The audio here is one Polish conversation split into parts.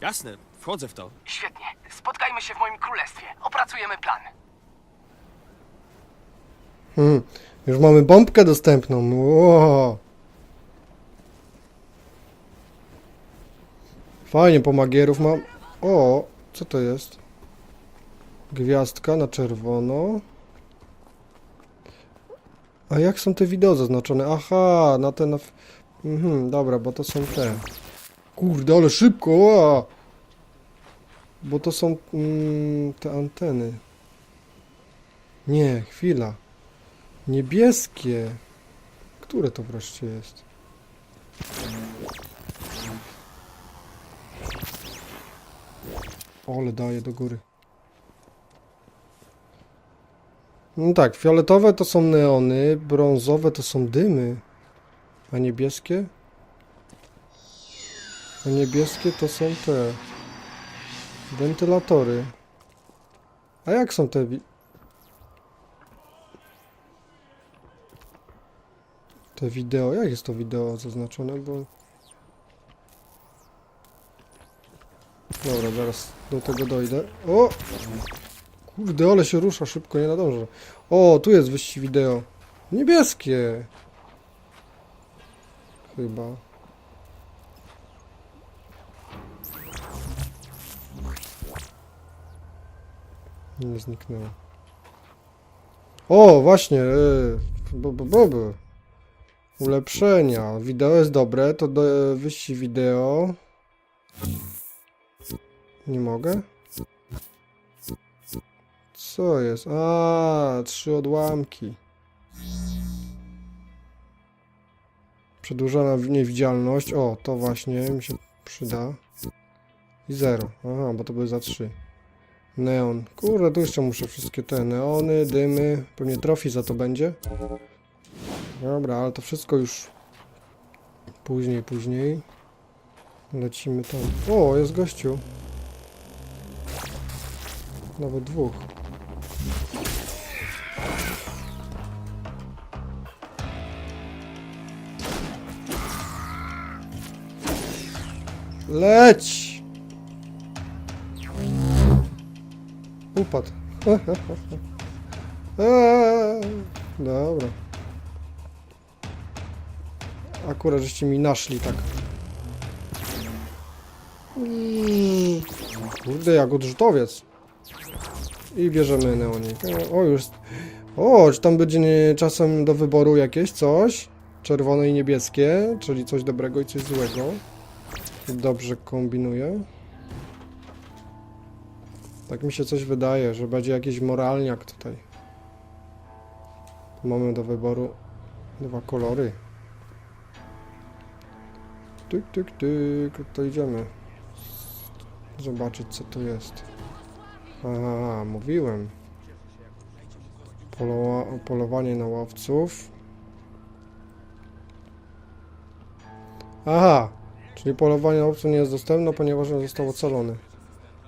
Jasne, wchodzę w to. Świetnie. Spotkajmy się w moim królestwie. Opracujemy plan. Hmm. Już mamy bombkę dostępną. Wow. Fajnie, pomagierów mam. O, co to jest? Gwiazdka na czerwono. A jak są te wideo zaznaczone? Aha, na te... Na... Mhm, dobra, bo to są te. Kurde, ale szybko! Ła! Bo to są mm, te anteny. Nie, chwila. Niebieskie. Które to wreszcie jest? Ole daje do góry. No tak, fioletowe to są neony, brązowe to są dymy. A niebieskie? A niebieskie to są te wentylatory. A jak są te Te wideo, jak jest to wideo zaznaczone, bo... Dobra, zaraz do tego dojdę. O! Kurde, ale się rusza szybko, nie nadążę. O, tu jest wyścig wideo. Niebieskie! Chyba. Nie zniknęło. O, właśnie! Yy, bo, bo, bo, bo. Ulepszenia. Wideo jest dobre, to do, wyścig wideo. Nie mogę? Co jest? A, trzy odłamki. Przedłużona niewidzialność. O, to właśnie mi się przyda. I zero. Aha, bo to były za trzy. Neon. Kurde, tu jeszcze muszę wszystkie te neony, dymy. Pewnie trofi za to będzie. Dobra, ale to wszystko już później, później. Lecimy tam. O, jest gościu. Nawet dwóch. Leć! Upadł. Eee, Dobra. Akurat żeście mi naszli tak. Kurde, jak odrzutowiec. I bierzemy neonik. O, już. O, czy tam będzie czasem do wyboru jakieś coś? Czerwone i niebieskie, czyli coś dobrego i coś złego. Dobrze kombinuję. Tak mi się coś wydaje, że będzie jakiś moralniak tutaj. Mamy do wyboru dwa kolory. Tyk, tyk, tyk, to idziemy. Zobaczyć co tu jest. Aha, mówiłem. Polowa polowanie na łowców. Aha, czyli polowanie na łowców nie jest dostępne, ponieważ on został ocalony.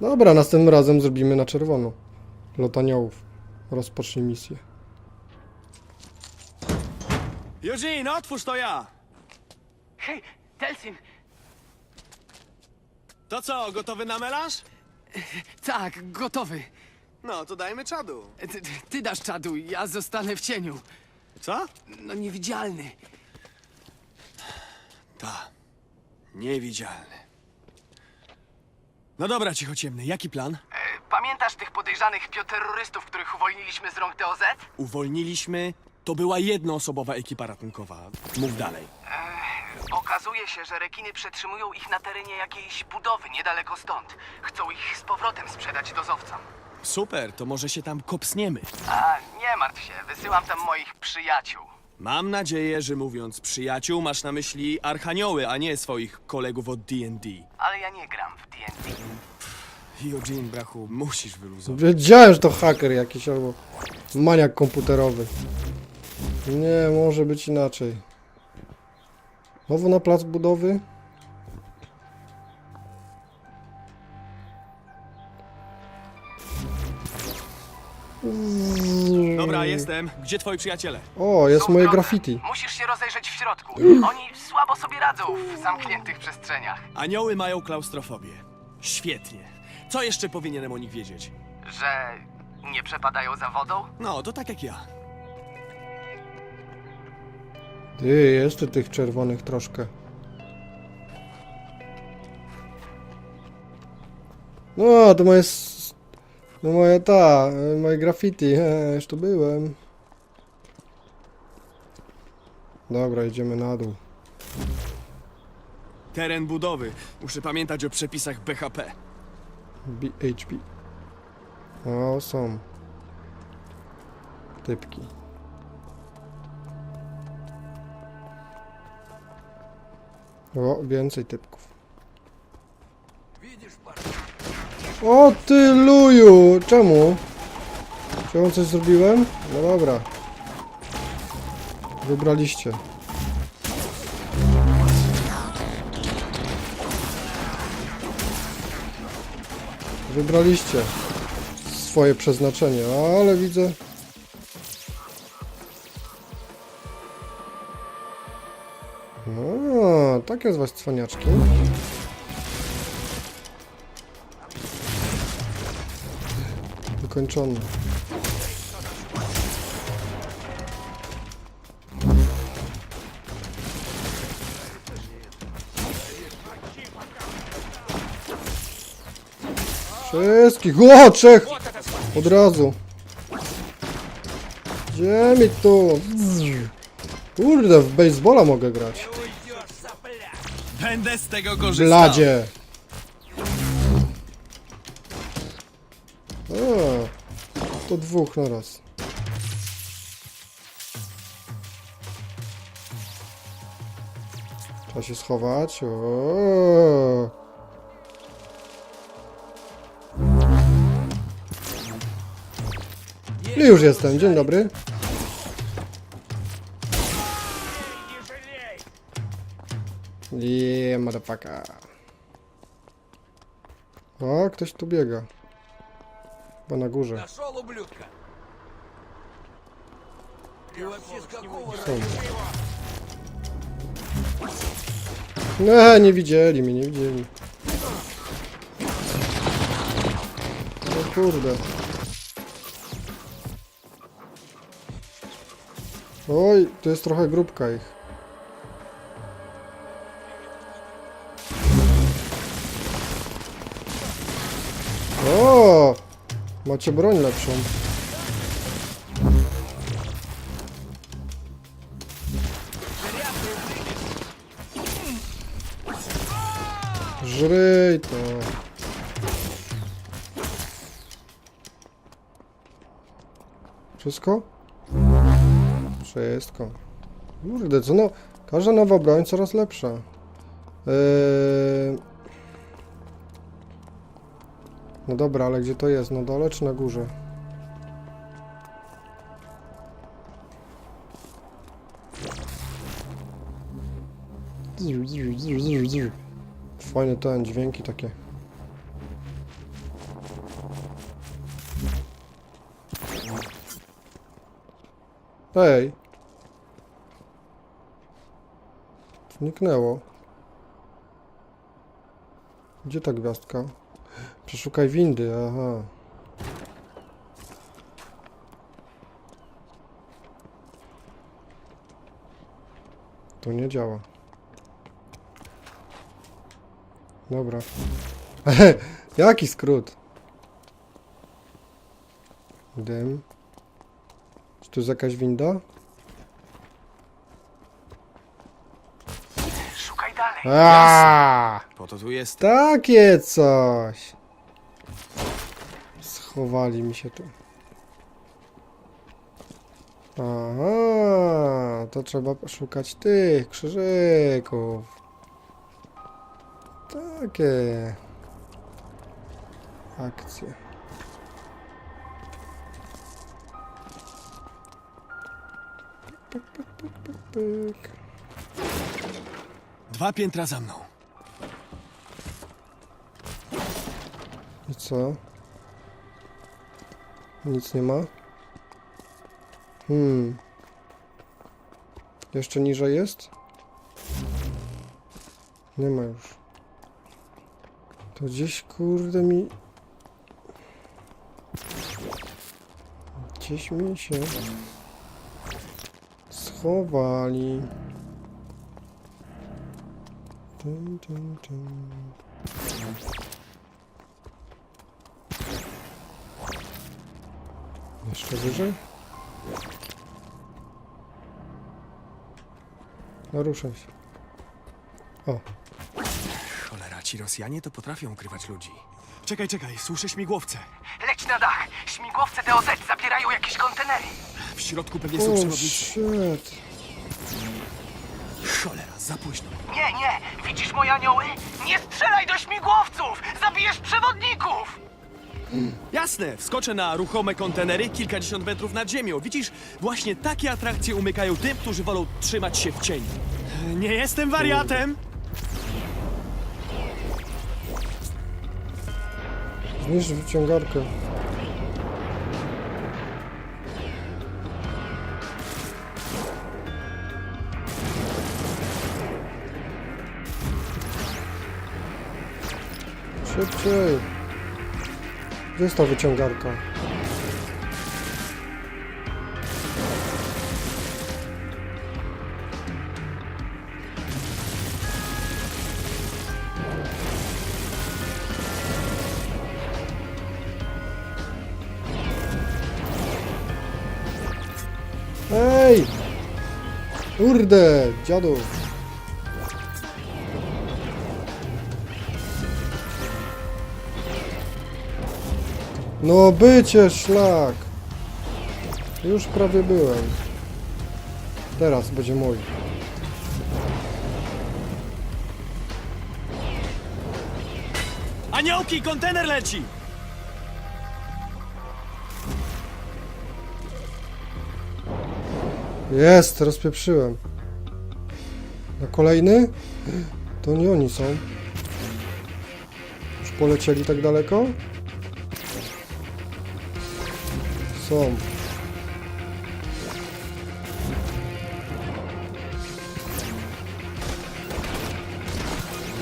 Dobra, następnym razem zrobimy na czerwono. Lot aniołów. Rozpocznij misję. Eugene, otwórz to ja! Hej, Delsin! To co, gotowy na melanż? Tak, gotowy. No, to dajmy czadu. Ty, ty dasz czadu, ja zostanę w cieniu. Co? No niewidzialny. Ta. Niewidzialny. No dobra, cichociemny, jaki plan? E, pamiętasz tych podejrzanych bioterrorystów, których uwolniliśmy z rąk TOZ? Uwolniliśmy. To była jednoosobowa ekipa ratunkowa. Mów dalej. Okazuje się, że rekiny przetrzymują ich na terenie jakiejś budowy niedaleko stąd. Chcą ich z powrotem sprzedać dozowcom. Super, to może się tam kopsniemy. A, nie martw się, wysyłam tam moich przyjaciół. Mam nadzieję, że mówiąc przyjaciół, masz na myśli archanioły, a nie swoich kolegów od D&D. Ale ja nie gram w D&D. Eugene, brachu, musisz wyluzować. Wiedziałem, że to haker jakiś albo maniak komputerowy. Nie, może być inaczej. Znowu na plac budowy? Dobra, Dobra, jestem. Gdzie twoi przyjaciele? O, jest moje graffiti. Musisz się rozejrzeć w środku. Oni słabo sobie radzą w zamkniętych przestrzeniach. Anioły mają klaustrofobię. Świetnie. Co jeszcze powinienem o nich wiedzieć? Że nie przepadają za wodą? No, to tak jak ja. Ty, jeszcze tych czerwonych troszkę. No, to moje... s- No moja ta, e, moje graffiti, he, już tu byłem. Dobra, idziemy na dół. Teren budowy. Muszę pamiętać o przepisach BHP. BHP. O, są. Typki. O, więcej typków. O ty luju! Czemu? Czemu coś zrobiłem? No dobra. Wybraliście. Wybraliście swoje przeznaczenie, ale widzę. O, takie z was cwaniaczki. Wykończony. Wszystkich! O, trzech! Od razu. Gdzie mi tu? Kurde, w baseballa mogę grać. Będę z tego korzystał. Bladzie! To dwóch na raz. Trzeba się schować. O. I już jestem, dzień dobry. Yeah, motherfucker. O, ktoś tu biega. Банагужа. Нашел ублюдка. Ты вообще с какого а, не видели меня, не видели. О, курда. Ой, to jest trochę grupka ich. О. Macie broń lepszą. Żryj to. Wszystko? Wszystko. Kurde, co no... Każda nowa broń coraz lepsza. Eee... No dobra, ale gdzie to jest? Na dole czy na górze? Fajne ten, dźwięki takie. Ej! Zniknęło. Gdzie ta gwiazdka? Przeszukaj windy, aha. To nie działa. Dobra. Jaki skrót? Dym. Czy tu jest jakaś winda? Aaaa! Po to tu jest. Takie coś. Schowali mi się tu. Aha, to trzeba szukać tych krzyżyków. Takie akcje. Pyk, pyk, pyk, pyk, pyk. Dwa piętra za mną. I co? Nic nie ma? Hmm. Jeszcze niżej jest? Nie ma już. To gdzieś kurde mi... Gdzieś mi się... Schowali. Dun, dun, dun. Jeszcze wyżej? No ruszaj się. Cholera, ci Rosjanie to potrafią ukrywać ludzi. Czekaj, czekaj, słyszę śmigłowce. Leć na dach! Śmigłowce DOZ zabierają jakieś kontenery! W środku pewnie są O, przewodnicy. shit. Za późno. Nie, nie! Widzisz moje anioły? Nie strzelaj do śmigłowców! Zabijesz przewodników! Jasne, wskoczę na ruchome kontenery kilkadziesiąt metrów nad ziemią. Widzisz, właśnie takie atrakcje umykają tym, którzy wolą trzymać się w cieniu. Nie jestem wariatem! Zniszcz wyciągarkę. Szybciej. Gdzie jest ta wyciągarka? Ej! Kurde, dziadu. No bycie szlak. Już prawie byłem. Teraz będzie mój. Aniołki, kontener leci! Jest, rozpieprzyłem. Na kolejny? To nie oni są. Już polecieli tak daleko? Są.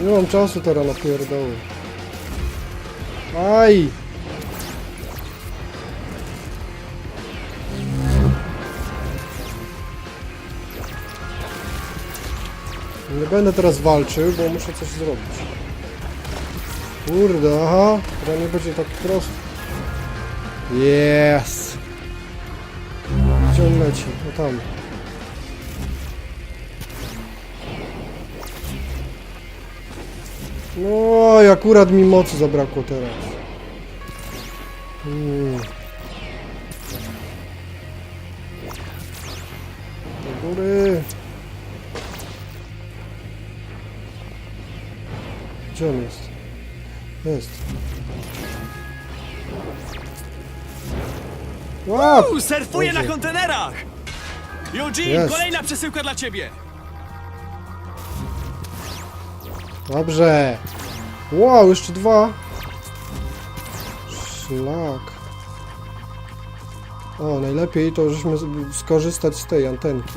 Nie mam czasu teraz na pierdoły. Aj! Nie będę teraz walczył, bo muszę coś zrobić. Kurde, aha, teraz nie będzie tak prosto. Yes! Gdzie on leci? O tam. No, akurat mi mocy zabrakło teraz. Hmm. Do góry. Gdzie on jest? Jest. Łap! U, surfuję na kontenerach! Eugene, Jest. kolejna przesyłka dla ciebie! Dobrze. Wow, jeszcze dwa. Szlak. O, najlepiej to żeśmy z- skorzystać z tej antenki.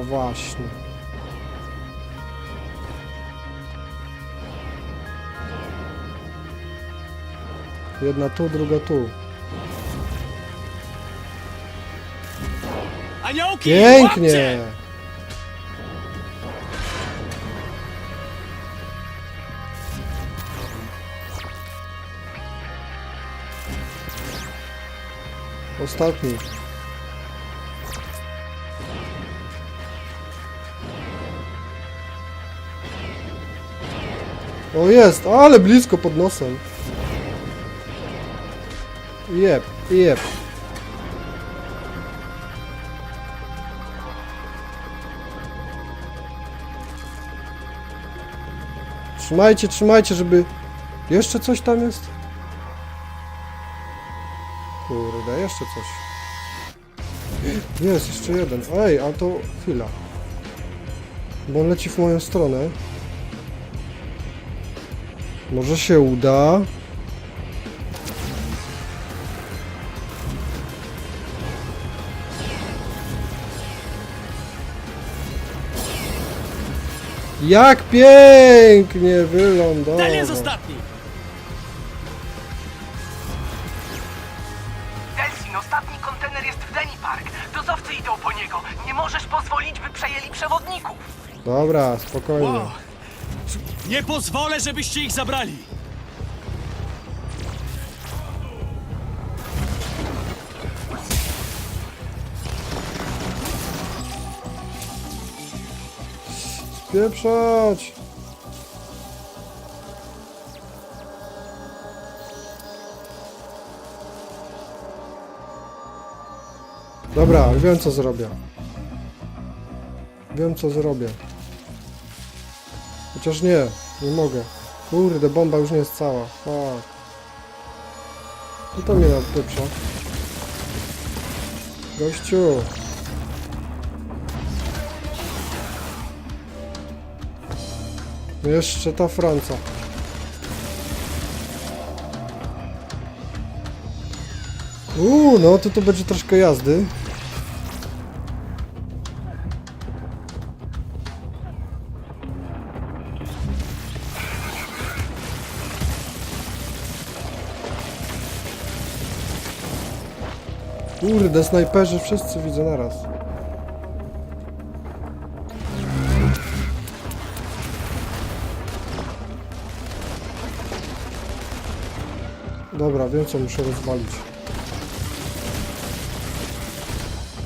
O właśnie. Jedna tu, druga tu. Aniołki, Pięknie! łapcie! Ostatni. O jest, ale blisko pod nosem. Jep, jep. Trzymajcie, trzymajcie, żeby... Jeszcze coś tam jest? Kurde, jeszcze coś. Jest, jeszcze jeden. Ej, a to chwila. Bo on leci w moją stronę. Może się uda. Jak pięknie wylądował. Ten jest ostatni! Delsin, ostatni kontener jest w Denny Park. Dozowcy idą po niego. Nie możesz pozwolić, by przejęli przewodników. Dobra, spokojnie. Wow. Nie pozwolę, żebyście ich zabrali! Spieprzać! Dobra, wiem co zrobię. Wiem co zrobię. Chociaż nie, nie mogę. Kurde, bomba już nie jest cała. Fuck. I to mnie napieprza. Gościu. Jeszcze ta Franca. Uuu, no to to będzie troszkę jazdy. Kurde, snajperzy wszyscy widzę naraz. Dobra, wiem co muszę rozwalić.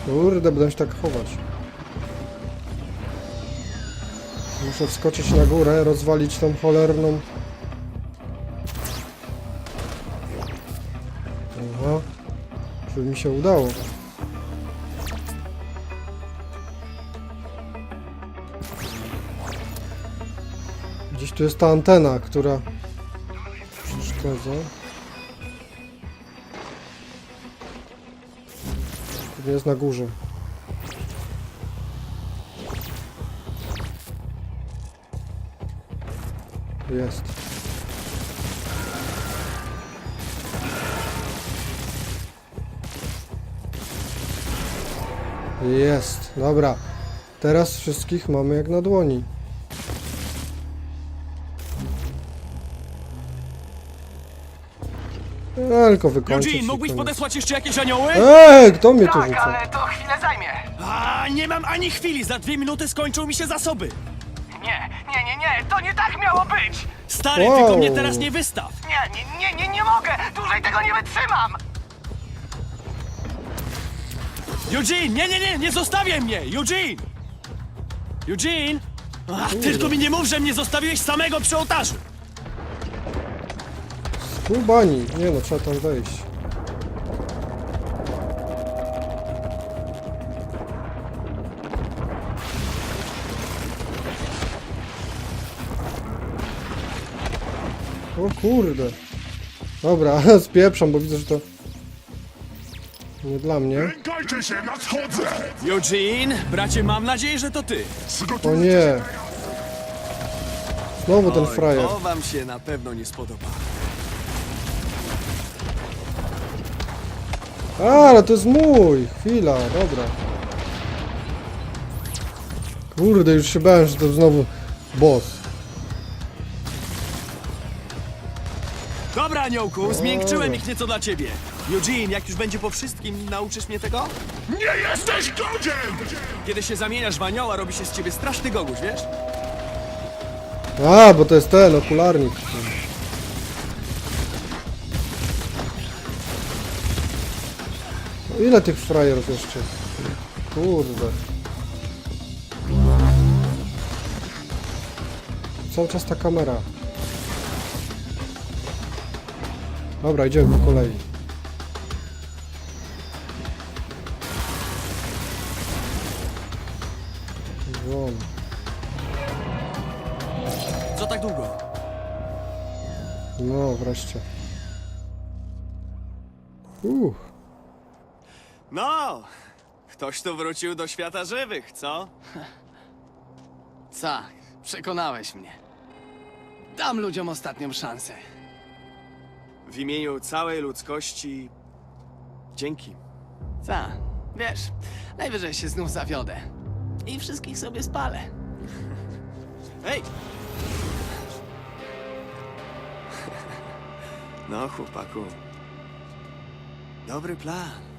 Kurde, będę się tak chować. Muszę wskoczyć na górę, rozwalić tą cholerną... Aha. Żeby mi się udało. Gdzieś tu jest ta antena, która przeszkadza. Jest na górze. Jest. Jest. Dobra. Teraz wszystkich mamy jak na dłoni. Tylko wykończyć. Eugene, i mógłbyś koniec. podesłać jeszcze jakieś anioły? Ej, kto mnie tu Tak, rzuca? ale to chwilę zajmie. A, nie mam ani chwili, za dwie minuty skończą mi się zasoby. Nie, nie, nie, nie, to nie tak miało być. Stary, Wow. tylko mnie teraz nie wystaw. Nie, nie, nie, nie, nie mogę. Dłużej tego nie wytrzymam. Eugene, nie, nie, nie, nie zostawiaj mnie! Eugene! Eugene! Ach, tylko mi nie mów, że mnie zostawiłeś samego przy ołtarzu! Kubani. Nie no, trzeba tam wejść. O kurde. Dobra, spieprzam, bo widzę, że to nie dla mnie. Lękajcie się, nadchodzę! Eugene, bracie, mam nadzieję, że to ty. O nie. Znowu ten Oj, frajer. To wam się na pewno nie spodoba. A, ale to jest mój! Chwila, dobra. Kurde, już się bałem, że to znowu boss. Dobra, aniołku, zmiękczyłem ich nieco dla ciebie. Eugene, jak już będzie po wszystkim, nauczysz mnie tego? Nie jesteś godzien! Kiedy się zamieniasz w anioła, robi się z ciebie straszny goguś, wiesz? A, bo to jest ten okularnik. Ile tych frajerów jeszcze? Kurde. Cały czas ta kamera. Dobra, idziemy po kolei. Won. Co tak długo? No, wreszcie. Uff. No, ktoś tu wrócił do świata żywych, co? Tak, przekonałeś mnie. Dam ludziom ostatnią szansę. W imieniu całej ludzkości... Dzięki. Tak, wiesz, najwyżej się znów zawiodę. I wszystkich sobie spalę. Hej! No, chłopaku. Dobry plan.